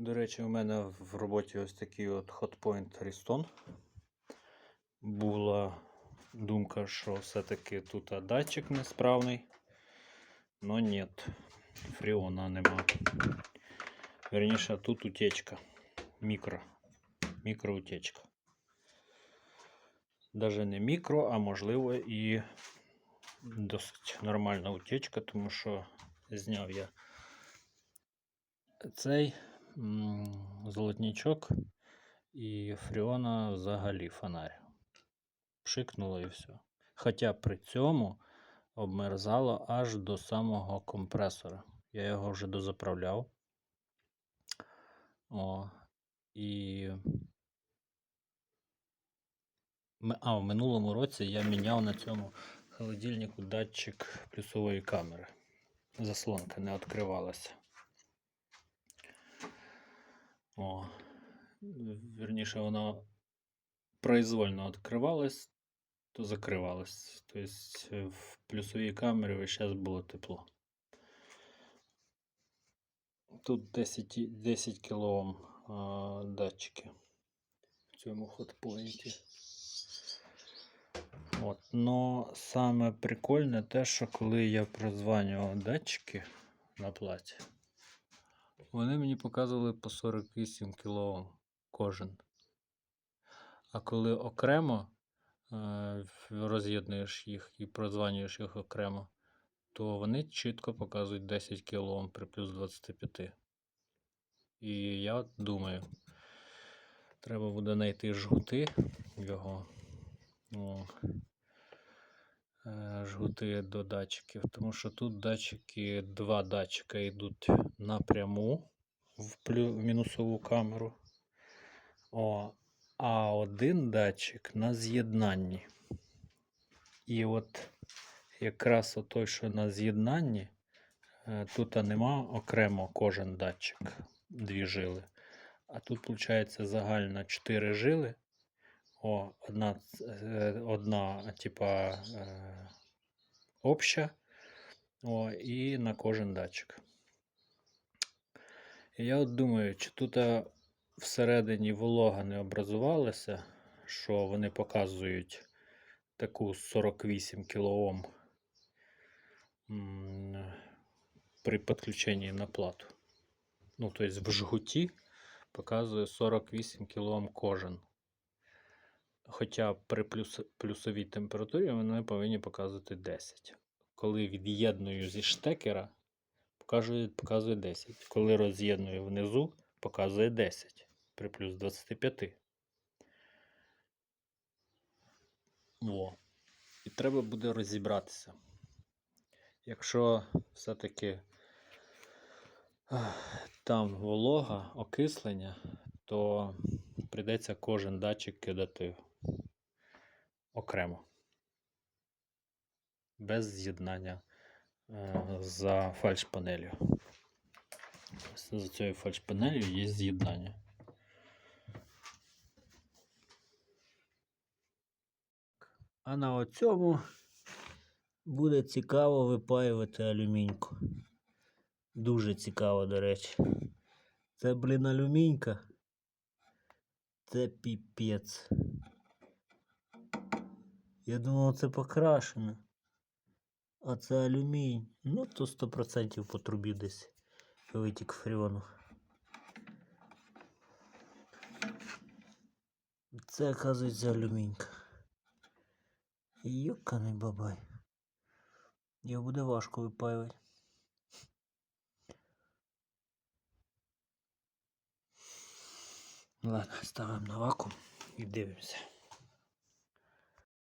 До речі, у мене в роботі ось такий от Hotpoint Restone. Була думка, що все-таки тут датчик несправний. Но нет, фреона нема. Верніше, тут утечка. Мікро. Мікроутечка. Даже не мікро, а можливо і досить нормальна утечка, тому що зняв я цей м, золотничок і фреона взагалі фонарь. Пшикнуло і все. Хоча при цьому обмерзало аж до самого компресора. Я його вже дозаправляв. О, і... А, в минулому році я міняв на цьому холодильнику датчик плюсової камери. Заслонка не відкривалася. О, вірніше, вона произвольно відкривалась, то закривалась. Тобто е, в плюсовій камері весь час було тепло. Тут 10, 10 кОм датчики в цьому хотпоінті. От. Но саме прикольне те, що коли я прозванював датчики на платі, вони мені показували по 48 кОм кожен. А коли окремо е, роз'єднуєш їх і прозванюєш їх окремо, то вони чітко показують 10 кОм при плюс 25. І я думаю, треба буде знайти жгути його. О, е, жгути до датчиків, тому що тут датчики, два датчика йдуть напряму в, плю, в мінусову камеру. О, а один датчик на з'єднанні. І от якраз той, що на з'єднанні, е, тут нема окремо кожен датчик, дві жили. А тут, виходить, загально 4 жили. О, одна, е, одна типа е, обща. О, і на кожен датчик. І я от думаю, чи тут всередині волога не образувалася, що вони показують таку 48 кОм при підключенні на плату. Ну, тобто в жгуті показує 48 кОм кожен. Хоча при плюс, плюсовій температурі вони повинні показувати 10. Коли від'єдную зі штекера, показує, показує 10. Коли роз'єдную внизу, показує 10 при плюс 25. Во. І треба буде розібратися. Якщо все-таки там волога, окислення, то прийдеться кожен датчик кидати окремо. Без з'єднання е, за фальш-панелью. Ось За цією фальш-панелью є з'єднання. А на оцьому буде цікаво випаювати алюміньку. Дуже цікаво, до речі. Це, блін, алюмінька. Це піпець. Я думав, це покрашено. А це алюмінь. Ну, то 100% по трубі десь витік фреону. Це, оказується, алюмінька. Йоканий бабай. Його буде важко випаювати. Ладно, ставимо на вакуум і дивимося.